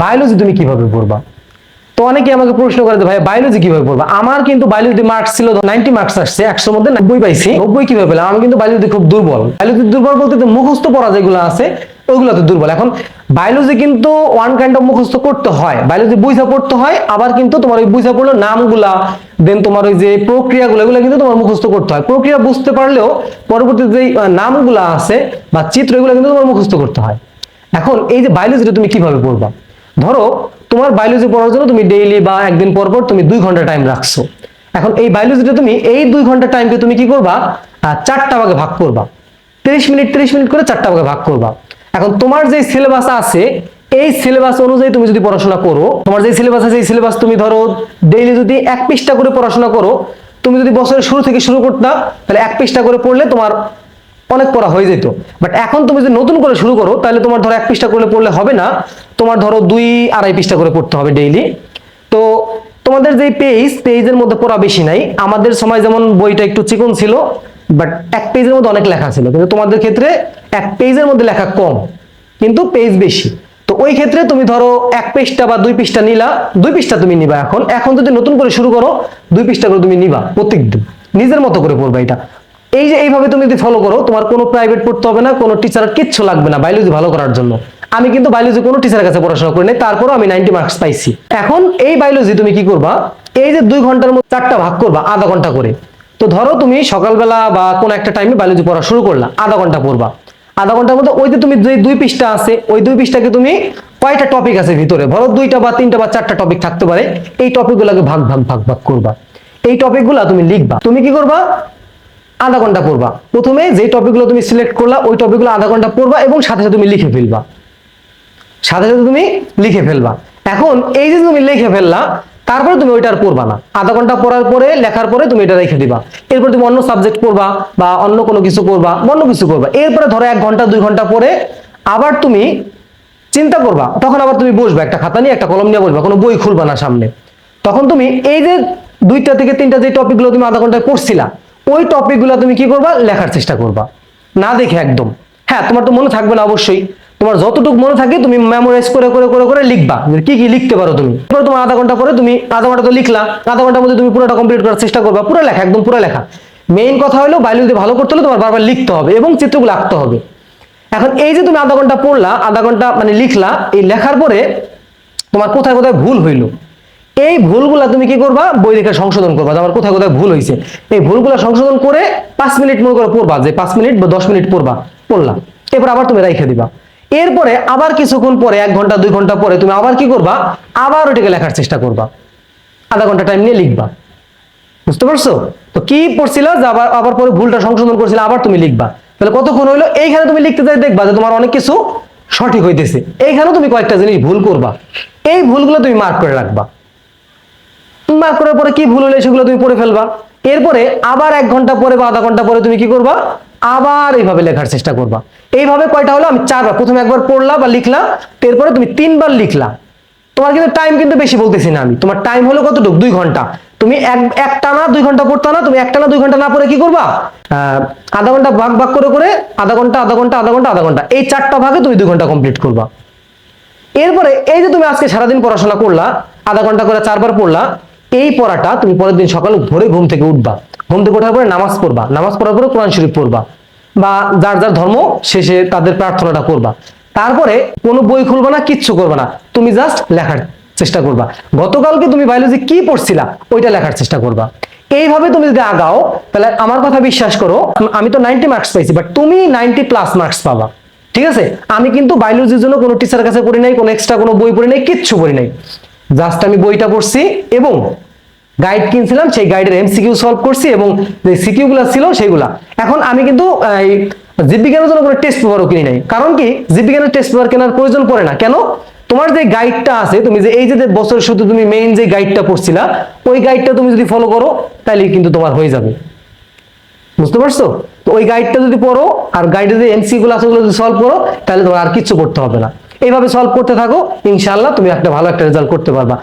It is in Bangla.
বায়োলজি তুমি কীভাবে পড়বা? তো অনেকে আমাকে প্রশ্ন করে ভাই বায়োলজি কীভাবে পড়বা? আমার কিন্তু বায়োলজি মার্কস ছিল নাইনটি মার্কস আসছে, একশোর মধ্যে নব্বই পাইছি। নব্বই কীভাবে পেলাম? আমি কিন্তু বায়োলজি খুব দুর্বল। বায়োলজি দুর্বল বলতে তো মুখস্থ পড়া যেগুলো আছে ওইগুলো তো দুর্বল। এখন বায়োলজি কিন্তু ওয়ান কাইন্ড অফ মুখস্থ করতে হয়। বায়োলজি বুঝা পড়তে হয়, আবার কিন্তু তোমার ওই বুঝা পড়ল নামগুলা দেন তোমার ওই যে প্রক্রিয়াগুলো, এগুলো কিন্তু তোমার মুখস্থ করতে হয়। প্রক্রিয়া বুঝতে পারলেও পরবর্তী যে নামগুলা আছে বা চিত্র, এগুলো কিন্তু তোমার মুখস্থ করতে হয়। এখন এই যে বায়োলজিটা তুমি কীভাবে পড়বা? ধরো, তোমার বায়োলজি পড়ার জন্য তুমি ডেইলি বা একদিন পর পর তুমি দুই ঘণ্টা টাইম রাখছো। এখন এই বায়োলজিটা তুমি এই দুই ঘণ্টা টাইমকে তুমি কি করবা? চারটা ভাগে ভাগ করবা। তিরিশ মিনিট তিরিশ মিনিট করে চারটা ভাগে ভাগ করবা। এখন তোমার যে সিলেবাস আছে, এই সিলেবাস অনুযায়ী তুমি যদি পড়াশোনা করো, তোমার যে সিলেবাস আছে, এই সিলেবাস তুমি ধরো ডেইলি যদি এক পৃষ্ঠা করে পড়াশোনা করো, তুমি যদি বছরের শুরু থেকে শুরু করতা তাহলে এক পৃষ্ঠা করে পড়লে তোমার অনেক পড়া হয়ে যেত। বাট এখন তুমি যদি নতুন করে শুরু করো, তাহলে তোমার ধরো এক পৃষ্ঠা করলে পড়লে হবে না। তোমার ধরো দুই আড়াই পৃষ্ঠা করে পড়তে হবে ডেইলি তো তোমাদের যে পেজ পেজের মধ্যে পড়া বেশি নাই। আমাদের সময় যেমন বইটা একটু চিকন ছিল বাট এক পেজের মধ্যে অনেক লেখা ছিল। কিন্তু তোমাদের ক্ষেত্রে এক পেজের মধ্যে লেখা কম, কিন্তু পেজ বেশি। তো ওই ক্ষেত্রে তুমি ধরো এক পৃষ্ঠা বা দুই পৃষ্ঠা নিলা, দুই পৃষ্ঠা তুমি নিবা এখন। এখন যদি নতুন করে শুরু করো, দুই পৃষ্ঠা করে তুমি নিবা প্রত্যেকদিন। নিজের মতো করে পড়বা এটা। এই যে এইভাবে তুমি যদি ফলো করো, তোমার কোনো প্রাইভেট পড়তে হবে না, কোনো টিচার কিচ্ছু লাগবে না বায়োলজি ভালো করার জন্য। আমি কিন্তু বায়োলজি কোনো টিচারের কাছে পড়াশোনা করি নাই, তারপরও আমি নাইনটি মার্কস পাইছি। এখন এই বায়োলজি তুমি কি করবা? এই যে দুই ঘণ্টার মধ্যে চারটা ভাগ করবা, আধা ঘণ্টা করে। তো ধরো তুমি সকালবেলা বা কোনো একটা টাইমে বায়োলজি পড়া শুরু করলা, আধা ঘণ্টা পড়বা। আধা ঘণ্টার মধ্যে ওই যে তুমি যে দুই পৃষ্ঠা আছে, ওই দুই পৃষ্ঠাকে তুমি কয়টা টপিক আছে ভিতরে? ধরো দুইটা বা তিনটা বা চারটা টপিক থাকতে পারে, এই টপিকগুলোকে ভাগ ভাগ ভাগ ভাগ করবা। এই টপিকগুলো তুমি লিখবা। তুমি কি করবা? আধা ঘণ্টা পড়বা। প্রথমে যে টপিকগুলো তুমি সিলেক্ট করলা, ওই টপিকগুলো আধা ঘণ্টা পড়বা এবং সাথে সাথে তুমি লিখে ফেলবা। সাথে সাথে তুমি লিখে ফেলবা। এখন এই যে তুমি লিখে ফেললা, তারপরে তুমি ওইটা আর পড়বা না। আধা ঘণ্টা পড়ার পরে, লেখার পরে তুমি এটা রেখে দিবা। এরপর তুমি অন্য সাবজেক্ট পড়বা বা অন্য কোনো কিছু করবা অন্য কিছু করবা এরপরে ধরো এক ঘণ্টা, দুই ঘণ্টা পরে আবার তুমি চিন্তা করবা, তখন আবার তুমি বসবে, একটা খাতা নিয়ে, একটা কলম নিয়ে বসবা, কোনো বই খুলবা না সামনে। তখন তুমি এই যে দুইটা থেকে তিনটা যে টপিকগুলো তুমি আধা ঘন্টায় পড়ছিলা ওই টপিকগুলো তুমি কি করবা? লেখার চেষ্টা করবা। না দেখে একদম। হ্যাঁ তোমার তো মনে থাকবে না অবশ্যই। তোমার যতটুকু মনে থাকে, তুমি মেমোরাইজ করে করে করে করে লিখবা। কি কি লিখতে পারো তুমি? এবার তোমার আধা ঘণ্টা পরে তুমি আধা ঘণ্টা তো লিখলা, আধা ঘণ্টার মধ্যে তুমি পুরোটা কমপ্লিট করার চেষ্টা করবা। পুরো লেখা, একদম পুরো লেখা। মেইন কথা হলো বায়োলজি ভালো করতে হলে, তোমার বারবার লিখতে হবে এবং চিত্রগুলো আঁকতে হবে। এখন এই যে তুমি আধা ঘণ্টা পড়লা, আধা ঘণ্টা মানে লিখলা, এই লেখার পরে তোমার কোথায় কোথায় ভুল হইল? এই ভুলগুলা তুমি কি করবা? বই দেখে সংশোধন করবা। আমার কোথায় কোথায় ভুল হয়েছে এই ভুলগুলা সংশোধন করে পাঁচ মিনিট মনে করে পড়বা, যে পাঁচ মিনিট বা দশ মিনিট পড়বা, পড়লা। এরপর আবার তুমি রেখে দিবা। এরপরে আবার কিছুক্ষণ পরে, এক ঘণ্টা, দুই ঘণ্টা পরে তুমি আবার কি করবা? আবার ওটাকে লেখার চেষ্টা করবা। আধা ঘণ্টা টাইম নিয়ে লিখবা। বুঝতে পারছ? তো কি পড়ছিল? যে আবার আবার পরে ভুলটা সংশোধন করছিল, আবার তুমি লিখবা। তাহলে কতক্ষণ হইল? এইখানে তুমি লিখতে যাই দেখবা যে তোমার অনেক কিছু সঠিক হইতেছে। এইখানে তুমি কয়েকটা জিনিস ভুল করবা। এই ভুলগুলো তুমি মার্ক করে রাখবা। মার্ক করার পরে কি ভুল হলে সেগুলো তুমি পড়ে ফেলবা। এরপরে আবার এক ঘণ্টা পরে বা আধা ঘণ্টা পরে তুমি কি করবা? আবার এইভাবে লেখার চেষ্টা করবা। এইভাবে কয়টা হলো? আমি চারবার। প্রথমে একবার পড়লা বা লিখলা এরপরে তুমি তিনবার লিখলা। তোমার কিন্তু টাইম কিন্তু বেশি বলতেছি না আমি। তোমার টাইম হলো কতটুকু? দুই ঘণ্টা। তুমি এক একটা না দুই ঘণ্টা পড়তা না, তুমি একটা না দুই ঘণ্টা না পড়ে কি করবা? আধা ঘণ্টা ভাগ ভাগ করে করে আধা ঘণ্টা আধা ঘণ্টা আধা ঘণ্টা আধা ঘণ্টা। এই চারটা ভাগে তুমি দুই ঘণ্টা কমপ্লিট করবা। এরপরে এই যে তুমি আজকে সারাদিন পড়াশোনা করলা, আধা ঘণ্টা করে চারবার পড়লা এই পড়াটা তুমি পরের দিন সকালে ভোরে ঘুম থেকে উঠবা। ঘুম থেকে ওঠার পরে নামাজ পড়বা। নামাজ পড়ার পরে কোরআন শরীফ পড়বা বা যার যার ধর্ম শেষে তাদের প্রার্থনাটা করবা। তারপরে কোনো বই খুলবা না, কিচ্ছু করবা না। তুমি জাস্ট লেখার চেষ্টা করবা। গতকালকে তুমি বায়োলজি কি পড়ছিলা, ওইটা লেখার চেষ্টা করবা। এইভাবে তুমি যদি আগাও, তাহলে আমার কথা বিশ্বাস করো, আমি তো নাইনটি মার্কস পাইছি বাট তুমি নাইনটি প্লাস মার্কস পাবা। ঠিক আছে? আমি কিন্তু বায়োলজির জন্য কোনো টিচারের কাছে পড়ি নাই, কোনো এক্সট্রা কোনো বই পড়ি নাই, কিচ্ছু পড়ি নাই। জাস্ট আমি বইটা পড়ছি এবং গাইড কিনছিলাম, সেই গাইডের এমসিকিউ সলভ করছি এবং যে সিকিউ গুলা ছিল সেইগুলা। এখন আমি কিন্তু এই জীববিজ্ঞানের জন্য কোনো টেস্ট পেপারও কিনি নাই। কারণ কি জীববিজ্ঞানের টেস্ট পেপার কেনার প্রয়োজন পড়ে না। কেন? তোমার যে গাইডটা আছে, তুমি যে এই যে বছর শুধু তুমি মেইন যে গাইডটা পড়ছিলা ওই গাইডটা তুমি যদি ফলো করো তাহলে কিন্তু তোমার হয়ে যাবে। বুঝতে পারছ? তো ওই গাইডটা যদি পড়ো, আর গাইডে যে এমসি গুলো আছে, ওগুলো যদি সলভ করো তাহলে তোমার আর কিচ্ছু করতে হবে না। এইভাবে সলভ করতে থাকো, ইনশাআল্লাহ তুমি একটা ভালো একটা রেজাল্ট করতে পারবা।